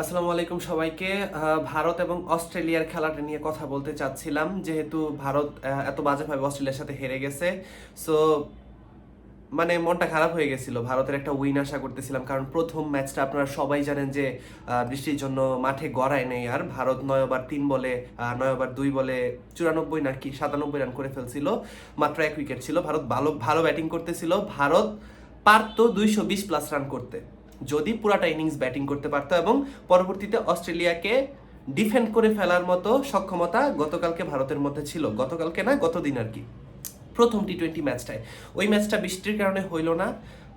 আসসালামু আলাইকুম সবাইকে। ভারত এবং অস্ট্রেলিয়ার খেলাটা নিয়ে কথা বলতে চাচ্ছিলাম, যেহেতু ভারত এত বাজেভাবে অস্ট্রেলিয়ার সাথে হেরে গেছে। সো মানে মনটা খারাপ হয়ে গেছিল, ভারতের একটা উইন আশা করতেছিলাম, কারণ প্রথম ম্যাচটা আপনারা সবাই জানেন যে বৃষ্টির জন্য মাঠে গড়ায় নেই আর। ভারত নয় ওভার তিন বলে নয় ওভার দুই বলে চুরানব্বই নাকি সাতানব্বই রান করে ফেলছিল, মাত্র এক উইকেট ছিল। ভারত ভালো ভালো ব্যাটিং করতেছিল। ভারত পারতো দুইশো বিশ প্লাস রান করতে। যদি পুরাটা ইনিংস ব্যাটিং করতে পারতো এবং পরবর্তীতে অস্ট্রেলিয়াকে ডিফেন্ড করে ফেলার মতো সক্ষমতা গতকালকে ভারতের মধ্যে ছিল। গতকালকে না, গতদিন আর কি। প্রথম টি টোয়েন্টি ম্যাচটায় ওই ম্যাচটা বৃষ্টির কারণে হইল না।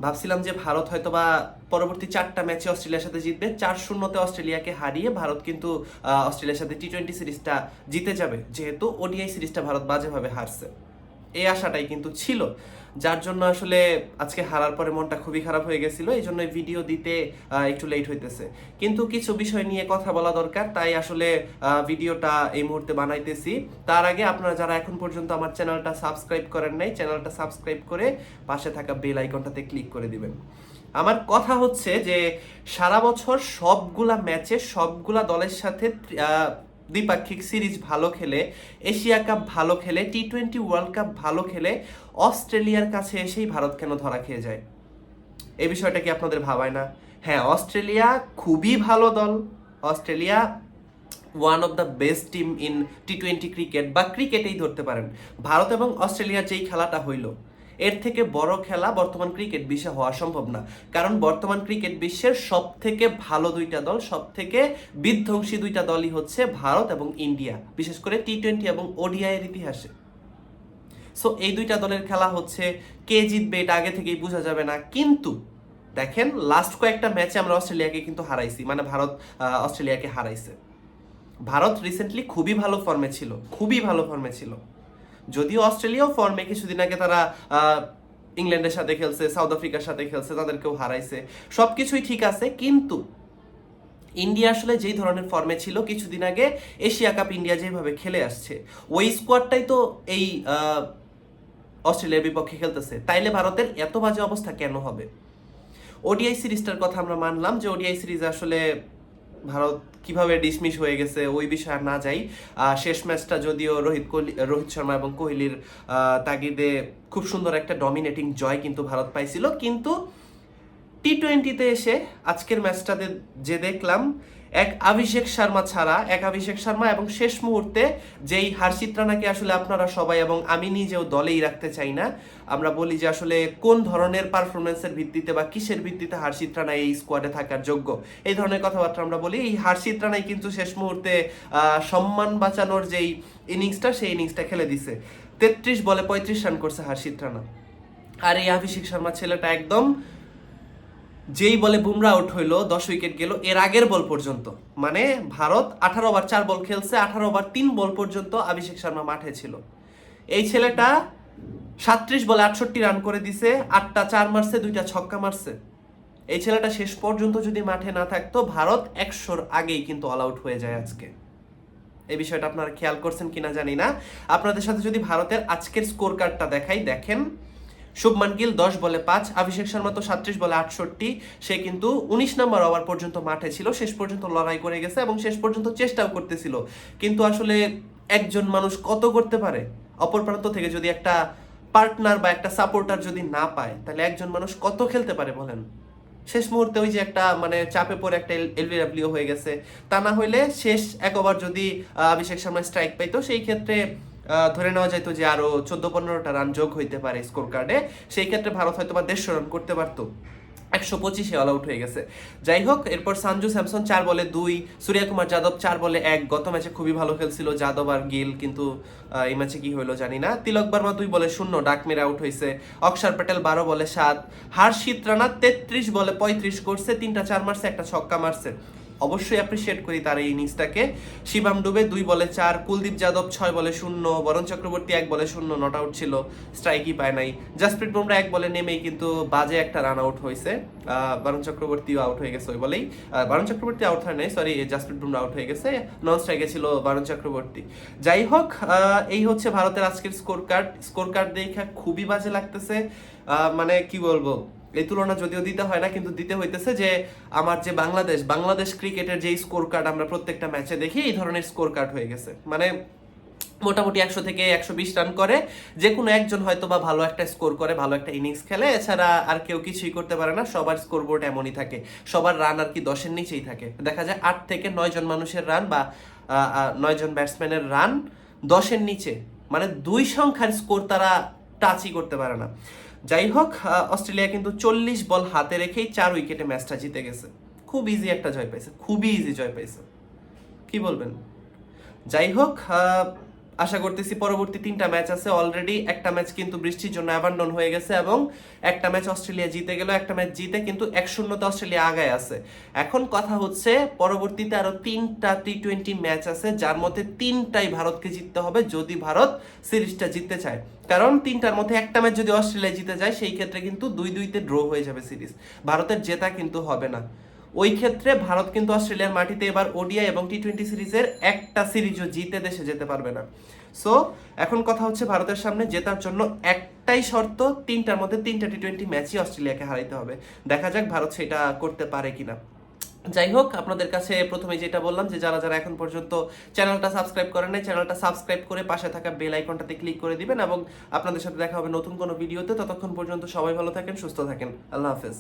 ভাবছিলাম যে ভারত হয়তো বা পরবর্তী চারটা ম্যাচে অস্ট্রেলিয়ার সাথে জিতবে। চার শূন্যতে অস্ট্রেলিয়াকে হারিয়ে ভারত কিন্তু অস্ট্রেলিয়ার সাথে টি টোয়েন্টি সিরিজটা জিতে যাবে। যেহেতু ওডিআই সিরিজটা ভারত বাজেভাবে হারছে। এই আশাটাই কিন্তু ছিল। যার জন্য আসলে আজকে হারার পরে মনটা খুবই খারাপ হয়ে গেছিল, এই জন্য ভিডিও দিতে একটু লেট হইতেছে। কিন্তু কিছু বিষয় নিয়ে কথা বলা দরকার, তাই আসলে ভিডিওটা এই মুহূর্তে বানাইতেছি। তার আগে আপনারা যারা এখন পর্যন্ত আমার চ্যানেলটা সাবস্ক্রাইব করেন নাই, চ্যানেলটা সাবস্ক্রাইব করে পাশে থাকা বেল আইকনটাতে ক্লিক করে দিবেন। আমার কথা হচ্ছে যে, সারা বছর সবগুলা ম্যাচে সবগুলা দলের সাথে দ্বিপাক্ষিক সিরিজ ভালো খেলে, এশিয়া কাপ ভালো খেলে টি টোয়েন্টি ওয়ার্ল্ড কাপ ভালো খেলে, অস্ট্রেলিয়ার কাছে এসেই ভারত কেন ধরা খেয়ে যায়? এই বিষয়টা কি আপনাদের ভাবায় না? হ্যাঁ অস্ট্রেলিয়া খুবই ভালো দল। Australia one of the best team in T twenty cricket বা ক্রিকেটেই ধরতে পারেন। ভারত এবং অস্ট্রেলিয়ার যেই খেলাটা হইল এর থেকে বড় খেলা বর্তমান ক্রিকেট বিশ্বে হওয়া সম্ভব না। কারণ বর্তমান ক্রিকেট বিশ্বের সব থেকে ভালো দুইটা দল সব থেকে বিধ্বংসী দুইটা দলই হচ্ছে ভারত এবং ইন্ডিয়া, বিশেষ করে টি টোয়েন্টি এবং ওডিআই এর ইতিহাসে। সো এই দুইটা দলের খেলা হচ্ছে কে জিতবে এটা আগে থেকেই বোঝা যাবে না। কিন্তু দেখেন লাস্ট কয়েকটা ম্যাচে আমরা অস্ট্রেলিয়াকে কিন্তু হারাইছি মানে ভারত অস্ট্রেলিয়াকে হারাইছে। ভারত রিসেন্টলি খুবই ভালো ফর্মে ছিল, খুবই ভালো ফর্মে ছিল। যদিও অস্ট্রেলিয়াও ফর্মে কিছুদিন আগে তারা ইংল্যান্ডের সাথে খেলছে সাউথ আফ্রিকার সাথে খেলছে, তাদেরকেও হারাইছে। সবকিছুই ঠিক আছে, কিন্তু ইন্ডিয়া আসলে যেই ধরনের ফর্মে ছিল, কিছুদিন আগে এশিয়া কাপ ইন্ডিয়া যেভাবে খেলে আসছে, ওই স্কোয়াডটাই তো এই অস্ট্রেলিয়ার বিপক্ষে খেলতেছে। তাইলে ভারতের এত বাজে অবস্থা কেন হবে? ওডিআই সিরিজটার কথা আমরা মানলাম যে ওডিআই সিরিজ আসলে ভারত কীভাবে ডিসমিস হয়ে গেছে ওই বিষয়ে না যাই। শেষ ম্যাচটা যদিও রোহিত কোহলি, রোহিত শর্মা এবং কোহলির তাগিদে খুব সুন্দর একটা ডমিনেটিং জয় কিন্তু ভারত পাইছিল। কিন্তু টি টোয়েন্টিতে এসে আজকের ম্যাচটাতে যে দেখলাম এক অভিষেক শর্মা ছাড়া, এক অভিষেক শর্মা এবং শেষ মুহূর্তে যেই হার্ষিত রানাকে আসলে আপনারা সবাই এবং আমি নিজেও দলেই রাখতে চাই না, আমরা বলি যে আসলে কোন ধরনের পারফরমেন্সের ভিত্তিতে বা কিসের ভিত্তিতে হার্ষিত রানা এই স্কোয়াডে থাকার যোগ্য? এই ধরনের কথাবার্তা আমরা বলি, এই হার্ষিত রানাই কিন্তু শেষ মুহূর্তে সম্মান বাঁচানোর যেই ইনিংসটা সেই ইনিংসটা খেলে দিছে। তেত্রিশ বলে পঁয়ত্রিশ রান করছে হার্ষিত রানা আর এই অভিষেক শর্মা ছেলেটা একদম যেই বলে বুমরা আউট হইল, দশ উইকেট গেল এর আগের বল পর্যন্ত। মানে ভারত আঠারো ওভার চার বল খেলছে, আঠারো ওভার তিন বল পর্যন্ত অভিষেক শর্মা মাঠে ছিল। এই ছেলেটা সাত্রিশ বলে আটষট্টি রান করে দিছে, আটটা চার মারছে, দুইটা ছক্কা মারছে। এই ছেলেটা শেষ পর্যন্ত যদি মাঠে না থাকতো, ভারত একশোর আগেই কিন্তু অল আউট হয়ে যায় আজকে। এই বিষয়টা আপনারা খেয়াল করছেন কিনা জানি না। আপনাদের সাথে যদি ভারতের আজকের স্কোর কার্ডটা দেখাই, দেখেন শুভমান গিল দশ বলে পাঁচ, অভিষেক শর্মা তো সাতত্রিশ বলে আটষট্টি। সে কিন্তু উনিশ নম্বর ওভার পর্যন্ত মাঠে ছিল, শেষ পর্যন্ত লড়াই করে গেছে এবং শেষ পর্যন্ত চেষ্টাও করতেছিল। কিন্তু আসলে একজন মানুষ কত করতে পারে? অপর প্রান্ত থেকে যদি একটা পার্টনার বা একটা সাপোর্টার যদি না পায়, তাহলে একজন মানুষ কত খেলতে পারে বলেন? শেষ মুহূর্তে ওই যে একটা মানে চাপে পড়ে একটা এলবিডাব্লিউ হয়ে গেছে। তা না হইলে শেষ এক ওভার যদি অভিষেক শর্মা স্ট্রাইক পাইতো, সেই ক্ষেত্রে ধরে নেওয়া যাইতো যে আরও চোদ্দ পনেরোটা রান যোগ হইতে পারে স্কোর কার্ডে সেই ক্ষেত্রে ভারত হয়তো বা দেড়শো রান করতে পারতো। একশো পঁচিশে অল আউট হয়ে গেছে। যাই হোক, এরপর সঞ্জু স্যামসন চার বলে দুই সূর্য কুমার যাদব চার বলে এক। গত ম্যাচে খুবই ভালো খেলছিল যাদব আর গিল, কিন্তু এই ম্যাচে কি হইল জানি না। তিলক বর্মা দুই বলে শূন্য ডাক মেরে আউট হয়েছে অক্ষর প্যাটেল বারো বলে সাত। হার্ষিত রানা তেত্রিশ বলে পঁয়ত্রিশ করছে, তিনটা চার মারছে, একটা ছক্কা মারছে। অবশ্যই অ্যাপ্রিসিয়েট করি তার এই ইনিংসটাকে শিবাম ডুবে দুই বলে চার, কুলদীপ যাদব ছয় বলে শূন্য, বরুণ চক্রবর্তী এক বলে শূন্য নট আউট ছিল স্ট্রাইকই পায় নাই। জাসপ্রীত বুমরা এক বলে নেমেই কিন্তু বাজে একটা রান আউট হয়েছে। বরুণ চক্রবর্তীও আউট হয়ে গেছে ওই বলেই। বরুণ চক্রবর্তী আউট হয় নাই সরি জাসপ্রীত বুমরা আউট হয়ে গেছে নন স্ট্রাইকে ছিল বরুণ চক্রবর্তী। যাই হোক এই হচ্ছে ভারতের আজকের স্কোর কার্ড স্কোর কার্ড দেখে খুবই বাজে লাগতেছে। মানে কি বলব? এই তুলনা যদিও দিতে হয় না, কিন্তু দিতে হইতেছে যে আমার যে বাংলাদেশ বাংলাদেশ ক্রিকেটের যে স্কোর কার্ড আমরা প্রত্যেকটা ম্যাচে দেখি, এই ধরনের স্কোর কার্ড হয়ে গেছে। মানে মোটামুটি একশো থেকে একশো বিশ রান করে যে কোনো একজন হয়তো বা ভালো একটা স্কোর করে, ভালো একটা ইনিংস খেলে, এছাড়া আর কেউ কিছুই করতে পারে না, সবার স্কোর বোর্ড এমনই থাকে। সবার রান আর কি দশের নিচেই থাকে। দেখা যায় আট থেকে নয় জন মানুষের রান বা নয় জন ব্যাটসম্যানের রান দশের নিচে। মানে দুই সংখ্যার স্কোর তারা টাচই করতে পারে না। যাই হোক অস্ট্রেলিয়া কিন্তু চল্লিশ বল হাতে রেখেই চার উইকেটে ম্যাচটা জিতে গেছে। খুব ইজি একটা জয় পাইছে, খুবই ইজি জয় পাইছে। কি বলবেন? যাই হোক আশা করতেছি পরবর্তী তিনটা ম্যাচ আছে অলরেডি একটা ম্যাচ কিন্তু বৃষ্টির জন্য অ্যাবান্ডন হয়ে গেছে এবং একটা ম্যাচ অস্ট্রেলিয়া জিতে গেল, একটা ম্যাচ জিতে কিন্তু এক শূন্যতে অস্ট্রেলিয়া আগায় আছে। এখন কথা হচ্ছে পরবর্তীতে আরও তিনটা টি টোয়েন্টি ম্যাচ আছে, যার মধ্যে তিনটাই ভারতকে জিততে হবে যদি ভারত সিরিজটা জিততে চায়। কারণ তিনটার মধ্যে একটা ম্যাচ যদি অস্ট্রেলিয়া জিতে যায়, সেই ক্ষেত্রে কিন্তু দুই দুইতে ড্র হয়ে যাবে সিরিজ। ভারতের জেতা কিন্তু হবে না। ওই ক্ষেত্রে ভারত কিন্তু অস্ট্রেলিয়ার মাটিতে এবার ওডিআই এবং টি টোয়েন্টি সিরিজের একটা সিরিজও জিতে দেশে যেতে পারবে না। সো এখন কথা হচ্ছে ভারতের সামনে জেতার জন্য একটাই শর্ত, তিনটার মধ্যে তিনটা টি টোয়েন্টি ম্যাচই অস্ট্রেলিয়াকে হারাইতে হবে। দেখা যাক ভারত সেটা করতে পারে কিনা। যাই হোক, আপনাদের কাছে প্রথমে যেটা বললাম যে যারা যারা এখন পর্যন্ত চ্যানেলটা সাবস্ক্রাইব করেন নাই, চ্যানেলটা সাবস্ক্রাইব করে পাশে থাকা বেল আইকনটাতে ক্লিক করে দিবেন এবং আপনাদের সাথে দেখা হবে নতুন কোনো ভিডিওতে। ততক্ষণ পর্যন্ত সবাই ভালো থাকেন, সুস্থ থাকেন। আল্লাহ হাফেজ।